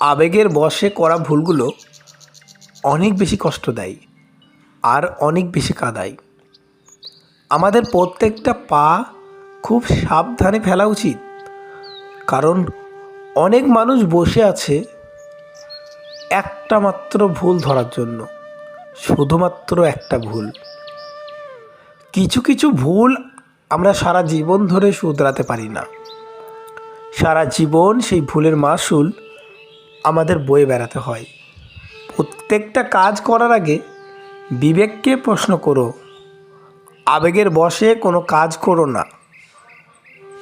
আবেগের বশে করা ভুলগুলো অনেক বেশি কষ্ট দেয় আর অনেক বেশি কাদায়। আমাদের প্রত্যেকটা পা খুব সাবধানে ফেলা উচিত, কারণ অনেক মানুষ বসে আছে একটা মাত্র ভুল ধরার জন্য, শুধুমাত্র একটা ভুল। কিছু কিছু ভুল আমরা সারা জীবন ধরে শুধরাতে পারি না। সারা জীবন সেই ভুলের মাসুল আমাদের বয়ে বেড়াতে হয়। প্রত্যেকটা কাজ করার আগে বিবেককে প্রশ্ন করো, আবেগের বশে কোনো কাজ করো না,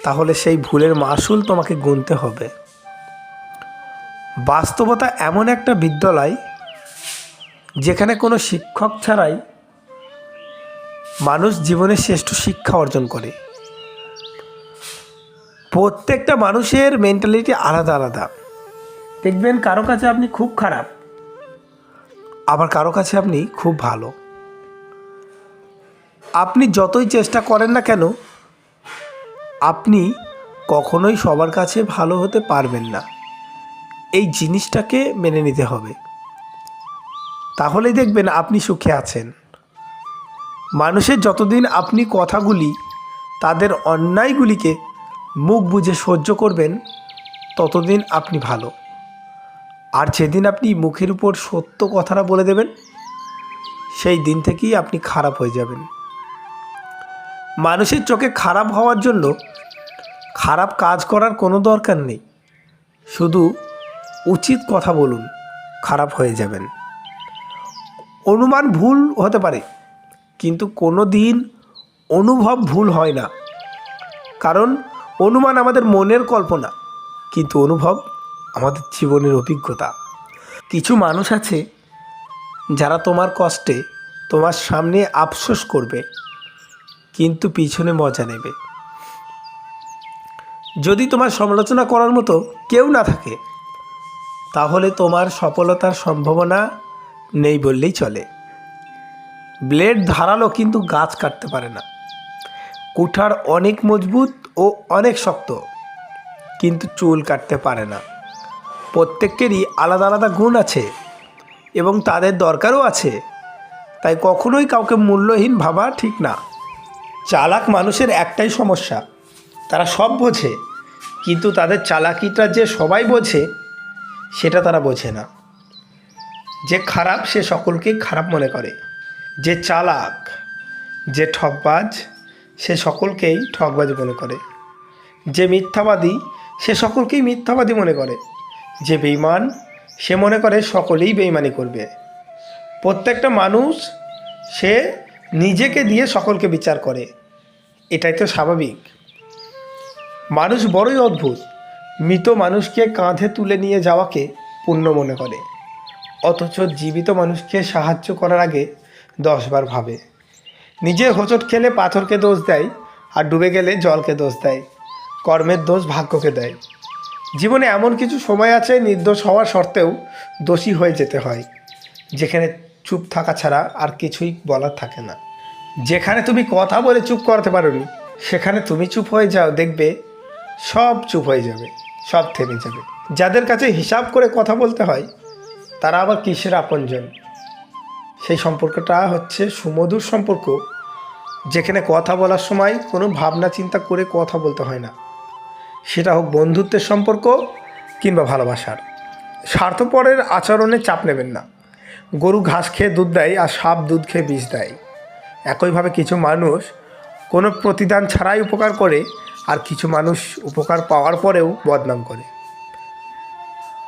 তাহলে সেই ভুলের মাসুল তোমাকে গুনতে হবে। বাস্তবতা এমন একটা বিদ্যালয় যেখানে কোনো শিক্ষক ছাড়াই মানুষ জীবনের শ্রেষ্ঠ শিক্ষা অর্জন করে। প্রত্যেকটা মানুষের মেন্টালিটি আলাদা আলাদা। দেখবেন কারও কাছে আপনি খুব খারাপ। আবার কারও কাছে আপনি খুব ভালো। আপনি যতই চেষ্টা করেন না কেন, আপনি কখনোই সবার কাছে ভালো হতে পারবেন না। এই জিনিসটাকে মেনে নিতে হবে। তাহলেই দেখবেন আপনি সুখে আছেন। মানুষের যতদিন আপনি কথাগুলি, তাদের অন্যায়গুলিকে মুখ বুঝে সহ্য করবেন, ততদিন আপনি ভালো। আর যেদিন আপনি মুখের উপর সত্য কথাটা বলে দেবেন, সেই দিন থেকেই আপনি খারাপ হয়ে যাবেন। মানুষের চোখে খারাপ হওয়ার জন্য খারাপ কাজ করার কোনো দরকার নেই। শুধু উচিত কথা বলুন, খারাপ হয়ে যাবেন। অনুমান ভুল হতে পারে, কিন্তু কোনো দিন অনুভব ভুল হয় না। কারণ অনুমান আমাদের মনের কল্পনা, কিন্তু অনুভব আমাদের জীবনের অভিজ্ঞতা। কিছু মানুষ আছে, যারা তোমার কষ্টে তোমার সামনে আফসোস করবে, কিন্তু পিছনে মজা নেবে। যদি তোমার সমালোচনা করার মতো কেউ না থাকে, তাহলে তোমার সফলতার সম্ভাবনা নেই বললেই চলে। ব্লেড ধারালো কিন্তু গাছ কাটতে পারে না। কুঠার অনেক মজবুত ও অনেক শক্ত, কিন্তু চুল কাটতে পারে না। প্রত্যেকেরই আলাদা আলাদা গুণ আছে এবং তাদের দরকারও আছে। তাই কখনোই কাউকে মূল্যহীন ভাবা ঠিক না। চালাক মানুষের একটাই সমস্যা, তারা সব বোঝে, কিন্তু তাদের চালাকিটা যে সবাই বোঝে, সেটা তারা বোঝে না। যে খারাপ, সে সকলকেই খারাপ মনে করে। যে চালাক, যে ঠকবাজ সে সকলকেই ঠকবাজ মনে করে। যে মিথ্যাবাদী, সে সকলকেই মিথ্যাবাদী মনে করে। যে বেইমান সে মনে করে সকলেই বেইমানি করবে। প্রত্যেকটা মানুষ, সে নিজেকে দিয়ে সকলকে বিচার করে। এটাই তো স্বাভাবিক। মানুষ বড়ই অদ্ভুত। মৃত মানুষকে কাঁধে তুলে নিয়ে যাওয়াকে পুণ্য মনে করে। অথচ জীবিত মানুষকে সাহায্য করার আগে দশবার ভাবে। নিজে হোঁচট খেলে পাথরকে দোষ দেয় আর ডুবে গেলে জলকে দোষ দেয়। কর্মের দোষ ভাগ্যকে দেয়। জীবনে এমন কিছু সময় আছে নির্দোষ হওয়ার সত্ত্বেও দোষী হয়ে যেতে হয়, যেখানে চুপ থাকা ছাড়া আর কিছুই বলার থাকে না। যেখানে তুমি কথা বলে চুপ করাতে পারোনি, সেখানে তুমি চুপ হয়ে যাও, দেখবে সব চুপ হয়ে যাবে, সব থেমে যাবে। যাদের কাছে হিসাব করে কথা বলতে হয়, তারা আবার কিসের আপনজন? সেই সম্পর্কটা হচ্ছে সুমধুর সম্পর্ক, যেখানে কথা বলার সময় কোনো ভাবনা চিন্তা করে কথা বলতে হয় না। সেটা হোক বন্ধুত্বের সম্পর্ক কিংবা ভালোবাসার। স্বার্থপরের আচরণে চাপ নেবেন না। গরু ঘাস খেয়ে দুধ দেয় আর সাপ দুধ খেয়ে বিষ দেয়। একইভাবে কিছু মানুষ কোনো প্রতিদান ছাড়াই উপকার করে আর কিছু মানুষ উপকার পাওয়ার পরেও বদনাম করে।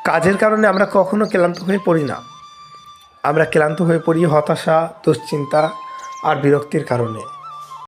কাজের কারণে আমরা কখনো ক্লান্ত হয়ে পড়ি না। আমরা ক্লান্ত হয়ে পড়ি হতাশা, দুশ্চিন্তা আর বিরক্তির কারণে।